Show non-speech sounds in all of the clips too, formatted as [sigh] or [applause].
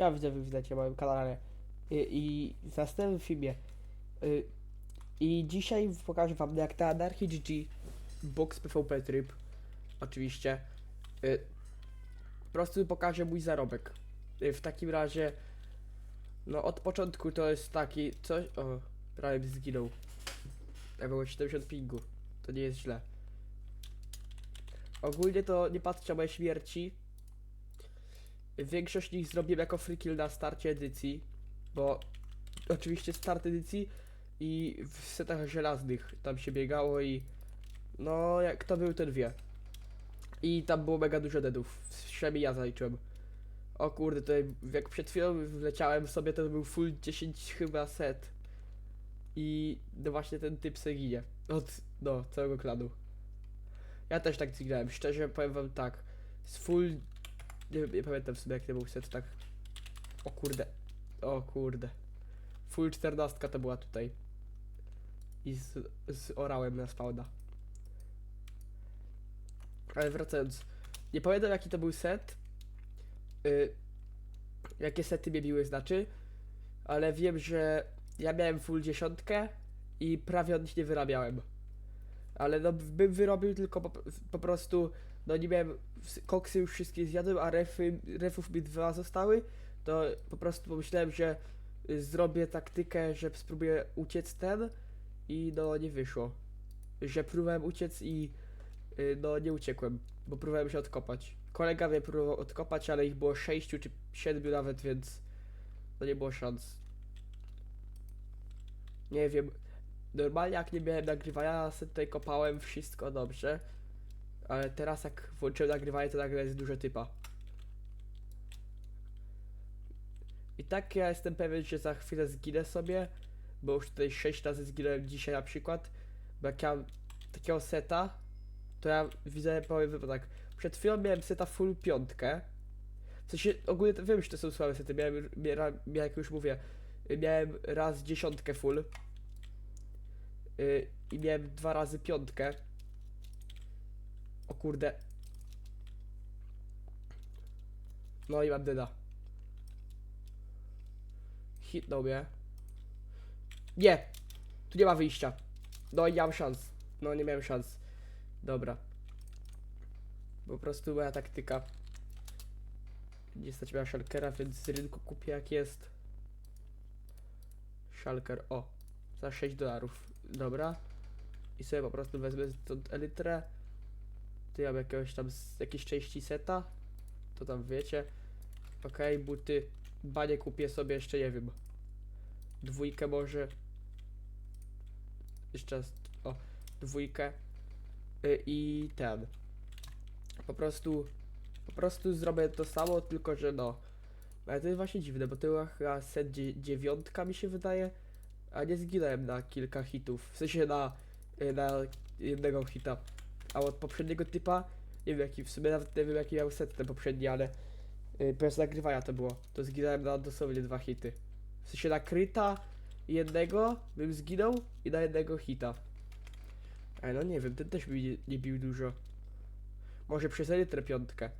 Siema widzowie, witajcie na moim kanale. I, i w następnym filmie. Y, I dzisiaj pokażę wam jak na Anarchy GG Box PvP tryb Oczywiście y, Po prostu pokażę mój zarobek. Y, W takim razie No od początku to jest taki coś O, prawie zginął. Ja było 70 pingu. To nie jest źle. Ogólnie to nie patrzcie na moje śmierci Większość nich zrobiłem jako free kill na starcie edycji, bo oczywiście start edycji i w setach żelaznych tam się biegało i no jak kto był ten wie. I tam było mega dużo deadów, przynajmniej ja zaliczyłem. O kurde, to jak przed chwilą wleciałem sobie, to był full 10 chyba set. I no właśnie ten typ se ginie. Od no, całego klanu. Ja też tak zginąłem, szczerze powiem wam tak. Z full nie, nie pamiętam w sumie jak to był set, tak. O kurde. O kurde. Full 14 to była tutaj. I z, z orałem na spawna. Ale wracając. Nie pamiętam jaki to był set. Y, jakie sety mnie biły znaczy. Ale wiem, że ja miałem full dziesiątkę i prawie od nich nie wyrabiałem. Ale no bym wyrobił tylko po, po prostu no nie miałem, koksy już wszystkie zjadłem, a refy, refów mi dwa zostały, to po prostu pomyślałem, że y, zrobię taktykę, że spróbuję uciec ten i no nie wyszło. Że próbowałem uciec i y, no nie uciekłem, bo próbowałem się odkopać. Kolega mnie próbował odkopać, ale ich było sześciu czy siedmiu nawet, więc no nie było szans. Nie wiem. Normalnie jak nie miałem nagrywania, ja sobie tutaj kopałem wszystko dobrze. Ale teraz jak włączyłem nagrywanie, to nagle jest dużo typa. I tak ja jestem pewien, że za chwilę zginę sobie, bo już tutaj 6 razy zginąłem dzisiaj na przykład, bo jak ja takiego seta, to ja widzę, powiem tak, przed chwilą miałem seta full piątkę, w sensie ogólnie to wiem, że to są słabe sety, miałem, miałem, jak już mówię, miałem raz dziesiątkę full yy, i miałem dwa razy piątkę, o kurde. No i mam deda. Hitnął mnie. Nie! Tu nie ma wyjścia. No i nie mam szans. No nie miałem szans. Dobra. Po prostu moja taktyka. Nie stać miała szalkera, więc z rynku kupię jak jest. Szalker, o. Za 6 dolarów. Dobra. I sobie po prostu wezmę stąd elytrę. Ty mam jakiegoś tam z jakiejś części seta. To tam wiecie. Okej, buty. Banie kupię sobie jeszcze nie wiem. Dwójkę może. Jeszcze raz. O, dwójkę. Y, I ten. Po prostu. Po prostu zrobię to samo, tylko że no. Ale to jest właśnie dziwne, bo to była chyba set dzie- dziewiątka mi się wydaje. A nie zginąłem na kilka hitów. W sensie na, na jednego hita. A od poprzedniego typa, nie wiem jaki, w sumie nawet nie wiem jaki miał set ten poprzedni, ale yy, bez nagrywania to było. To zginąłem na dosłownie dwa hity. W sensie na kryta jednego bym zginął i na jednego hita. Ale no nie wiem, ten też mi nie, nie bił dużo. Może przez elitrę piątkę.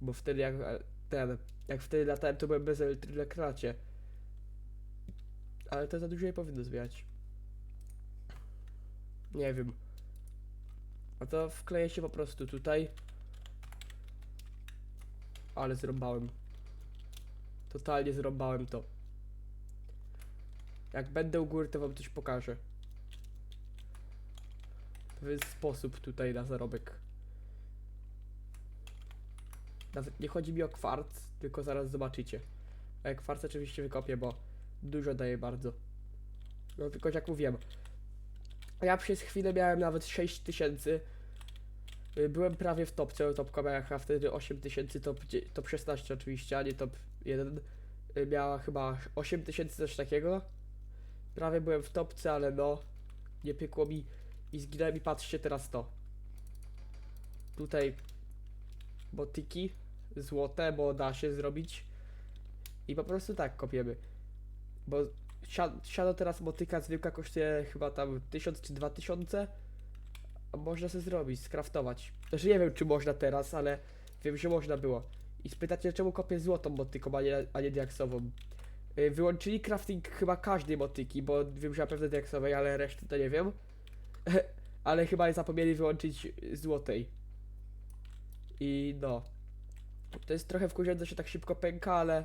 Bo wtedy jak e, ten, jak wtedy latałem to byłem bez elitry na kracie. Ale to za dużo nie powinno zmieniać. Nie wiem. A to wkleję się po prostu tutaj. Ale zrąbałem. Totalnie zrąbałem to. Jak będę u góry, to wam coś pokażę. Pewien sposób tutaj na zarobek. Nawet nie chodzi mi o kwarc, tylko zaraz zobaczycie. A jak kwarc oczywiście wykopię, bo dużo daje bardzo. No tylko jak mówiłem, ja przez chwilę miałem nawet 6000. Y, Byłem prawie w topce, topka miała chyba wtedy 8000, top, top 16 oczywiście, a nie top 1. Y, Miała chyba 8000 coś takiego. Prawie byłem w topce, ale no, nie pykło mi i zginąłem i patrzcie teraz to. Tutaj botyki złote, bo da się zrobić. I po prostu tak kopiemy. Bo Sia- siano teraz motyka zwykła kosztuje chyba tam 1000 czy 2000. A można sobie zrobić, skraftować. Znaczy nie wiem czy można teraz, ale wiem, że można było. I spytacie, czemu kopię złotą motyką, a nie, a nie diaksową. Y, Wyłączyli crafting chyba każdej motyki, bo wiem, że na pewno diaksowej, ale reszty to nie wiem. [laughs] ale chyba zapomnieli wyłączyć złotej. I no. To jest trochę wkurzające, że tak szybko pęka, ale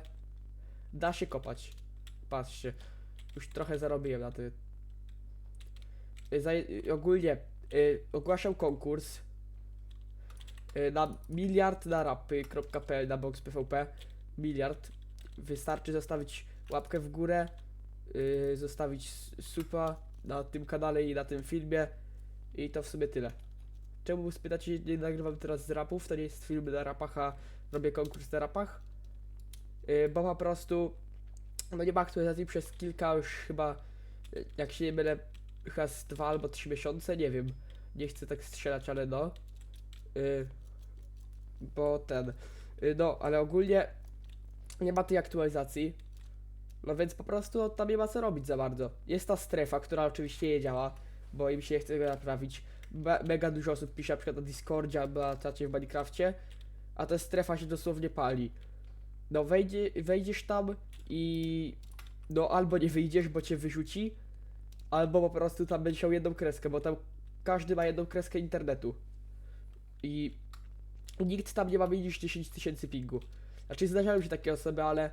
da się kopać. Patrzcie. Już trochę zarobiłem na tym. Y, y, ogólnie y, ogłaszam konkurs y, na miliard na rapy.pl na box PvP. Miliard. Wystarczy zostawić łapkę w górę, y, zostawić supa na tym kanale i na tym filmie. I to w sumie tyle. Czemu spytacie, nie nagrywam teraz z rapów? To nie jest film na rapach, a robię konkurs na rapach. Yy, bo po prostu no nie ma aktualizacji przez kilka już chyba, jak się nie mylę, chyba z dwa albo trzy miesiące, nie wiem. Nie chcę tak strzelać, ale no. Yy, bo ten. Yy, no, ale ogólnie nie ma tej aktualizacji. No więc po prostu no, tam nie ma co robić za bardzo. Jest ta strefa, która oczywiście nie działa, bo im się nie chce tego naprawić. Me mega dużo osób pisze na przykład na Discordzie albo na czacie w Minecrafcie, a ta strefa się dosłownie pali. No wejdzie, wejdziesz tam i no albo nie wyjdziesz, bo cię wyrzuci, albo po prostu tam będziesz miał jedną kreskę, bo tam każdy ma jedną kreskę internetu. I nikt tam nie ma mniej niż 10 tysięcy pingu. Znaczy zdarzają się takie osoby, ale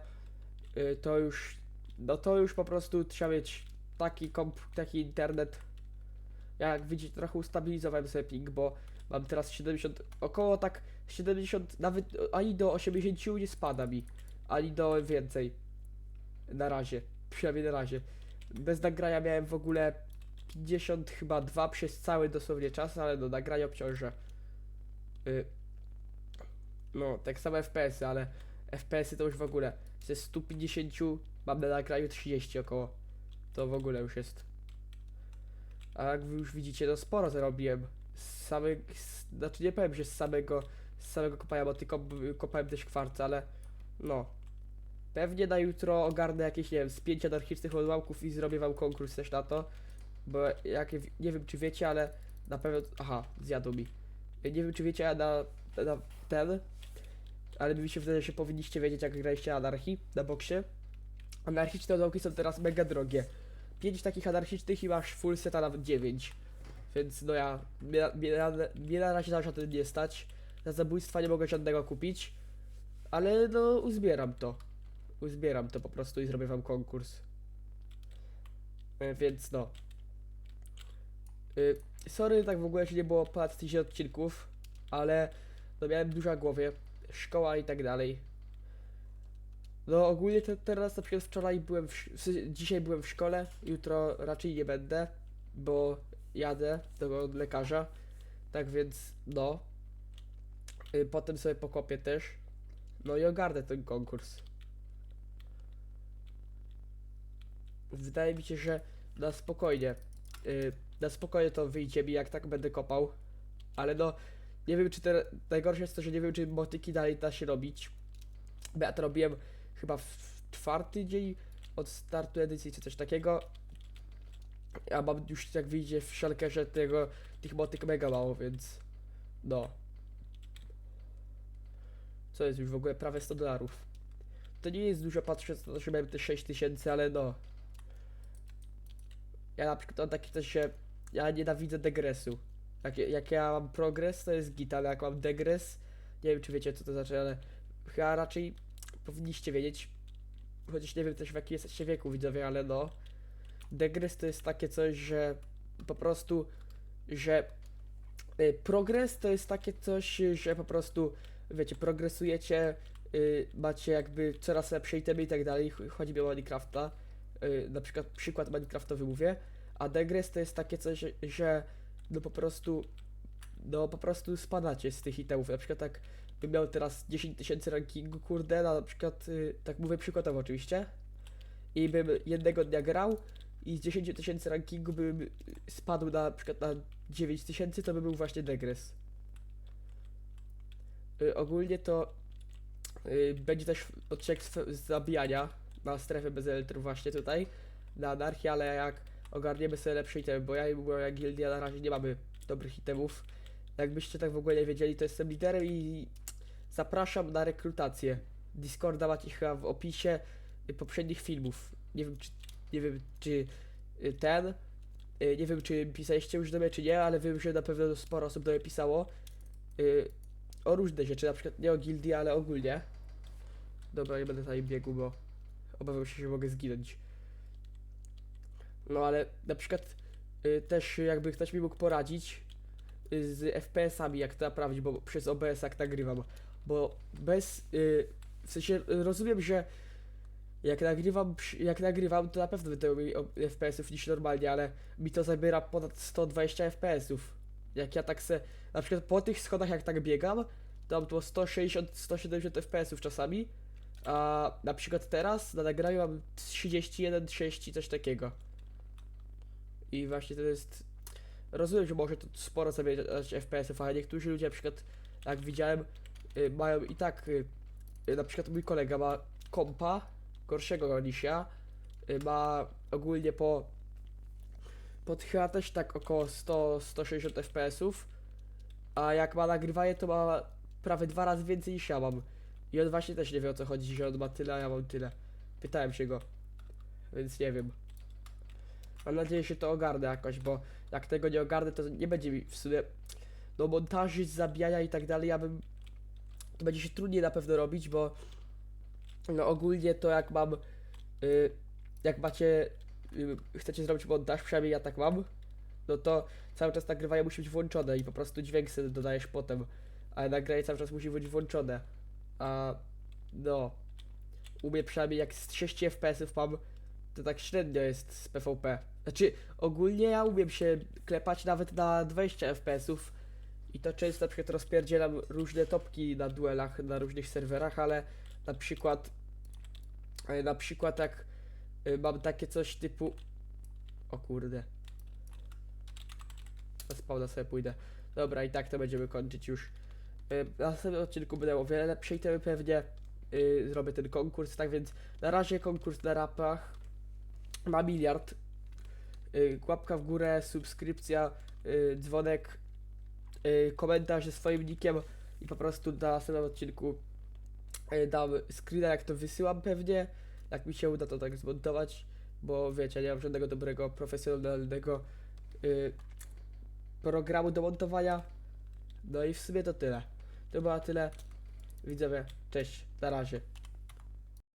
y, to już, no to już po prostu trzeba mieć taki komp, taki internet. Ja jak widzicie trochę ustabilizowałem sobie ping, bo mam teraz 70, około tak 70, nawet ani do 80 nie spada mi, ani do więcej. Na razie, przynajmniej na razie. Bez nagrania miałem w ogóle 50 chyba 2 przez cały dosłownie czas, ale do nagrania obciążę. Y, no, tak samo FPS-y, ale FPS-y to już w ogóle ze 150 mam na nagraniu 30 około. To w ogóle już jest. A jak już widzicie, to sporo zarobiłem. Z samego, znaczy nie powiem, że z samego, z samego kopania, bo tylko kopałem też kwarc, ale no. Pewnie na jutro ogarnę jakieś, nie wiem, z pięć anarchicznych odłamków i zrobię wam konkurs też na to. Bo jak, nie wiem czy wiecie, ale na pewno, aha, zjadł mi. Nie wiem czy wiecie, ale na, na ten, ale mi się wydaje, że powinniście wiedzieć jak graliście anarchii na boksie. Anarchiczne odłamki są teraz mega drogie. 5 takich anarchicznych i masz full seta nawet 9. Więc no ja, mnie, mnie, mnie na razie na żaden nie stać. Na zabójstwa nie mogę żadnego kupić. Ale no uzbieram to. Uzbieram to po prostu i zrobię wam konkurs. E, Więc no. Y, Sorry, tak w ogóle się nie było ponad 1000 odcinków, ale no miałem dużo głowie, szkoła i tak dalej. No ogólnie te, teraz na przykład wczoraj byłem, w, dzisiaj byłem w szkole, jutro raczej nie będę, bo jadę do lekarza, tak więc no. Y, Potem sobie pokopię też, no i ogarnę ten konkurs. Wydaje mi się, że na spokojnie, y, na spokojnie to wyjdzie mi jak tak będę kopał, ale no nie wiem czy te, najgorsze jest to, że nie wiem czy motyki dalej da się robić, bo ja to robiłem chyba w czwarty dzień od startu edycji czy coś takiego. Ja mam już jak wyjdzie w szalkerze tego, tych motyk mega mało, więc no. Co jest już w ogóle prawie 100 dolarów. To nie jest dużo patrząc na to, że miałem te 6 tysięcy, ale no. Ja na przykład mam takie coś, że ja nienawidzę degresu. Jak, jak ja mam progres, to jest git, ale jak mam degres, nie wiem czy wiecie co to znaczy, ale chyba raczej powinniście wiedzieć, chociaż nie wiem też w jakim jesteście wieku widzowie, ale no, degres to jest takie coś, że po prostu, że y, progres to jest takie coś, że po prostu, wiecie, progresujecie, y, macie jakby coraz lepsze itemy i tak dalej, ch- chodzi mi o Minecrafta, y, na przykład przykład Minecraftowy mówię, a degres to jest takie coś, że, no po prostu, no po prostu spadacie z tych itemów, na przykład tak bym miał teraz 10 tysięcy rankingu, kurde, na przykład, y, tak mówię przykładowo oczywiście, i bym jednego dnia grał i z 10 tysięcy rankingu bym spadł na, przykład na 9 tysięcy, to by był właśnie degres. Y, ogólnie to y, będzie też odcinek zabijania na strefę bez właśnie tutaj, na anarchię, ale jak ogarniemy sobie lepsze itemy, bo ja i moja gildia na razie nie mamy dobrych itemów. Jakbyście tak w ogóle nie wiedzieli, to jestem liderem i zapraszam na rekrutację. Discorda macie chyba w opisie y, poprzednich filmów. Nie wiem, czy, nie wiem, czy ten, nie wiem, czy pisaliście już do mnie, czy nie, ale wiem, że na pewno sporo osób do mnie pisało o różne rzeczy, na przykład nie o gildii, ale ogólnie. Dobra, nie będę tutaj biegł, bo obawiam się, że mogę zginąć. No ale na przykład y, też jakby ktoś mi mógł poradzić y, z FPS-ami, jak to naprawić, bo przez OBS jak nagrywam. Bo bez, y, w sensie rozumiem, że jak nagrywam, jak nagrywam, to na pewno będę miał FPS-ów niż normalnie, ale mi to zabiera ponad 120 FPS-ów. Jak ja tak se, na przykład po tych schodach jak tak biegam, to to 160-170 FPS-ów czasami, a na przykład teraz na nagraniu mam 31, 30, coś takiego. I właśnie to jest. Rozumiem, że może to sporo zabierać FPS-ów, ale niektórzy ludzie, na przykład, jak widziałem, y, mają i tak. Y, y, na przykład mój kolega ma kompa gorszego niż ja. Ma ogólnie po. Pod chyba też tak około 100-160 FPS-ów. A jak ma nagrywanie, to ma prawie dwa razy więcej niż ja mam. I on właśnie też nie wie o co chodzi, że on ma tyle, a ja mam tyle. Pytałem się go. Więc nie wiem. Mam nadzieję, że to ogarnę jakoś, bo jak tego nie ogarnę, to nie będzie mi w sumie. No, montaży, zabijania i tak dalej, ja bym. To będzie się trudniej na pewno robić, bo. No, ogólnie to jak mam. Y, jak macie. Y, chcecie zrobić montaż, przynajmniej ja tak mam. No to cały czas nagrywanie musi być włączone i po prostu dźwięk sobie dodajesz potem. Ale nagranie cały czas musi być włączone. A. No. U mnie przynajmniej jak z 30 FPS-ów mam to tak średnio jest z PvP. Znaczy, ogólnie ja umiem się klepać nawet na 20 FPS-ów i to często na przykład rozpierdzielam różne topki na duelach na różnych serwerach, ale na przykład e, na przykład jak mam takie coś typu o kurde na spawna sobie pójdę. Dobra, i tak to będziemy kończyć już. Y, Na następnym odcinku będę o wiele lepsze itemy pewnie. y, Zrobię ten konkurs, tak więc na razie konkurs na rapach ma miliard. Y, Łapka w górę, subskrypcja, y, dzwonek, y, komentarz ze swoim nickiem i po prostu na następnym odcinku y, dam screena jak to wysyłam pewnie. Jak mi się uda to tak zmontować, bo wiecie, nie mam żadnego dobrego, profesjonalnego y, programu do montowania. No i w sumie to tyle. To było tyle. Widzowie, cześć, na razie.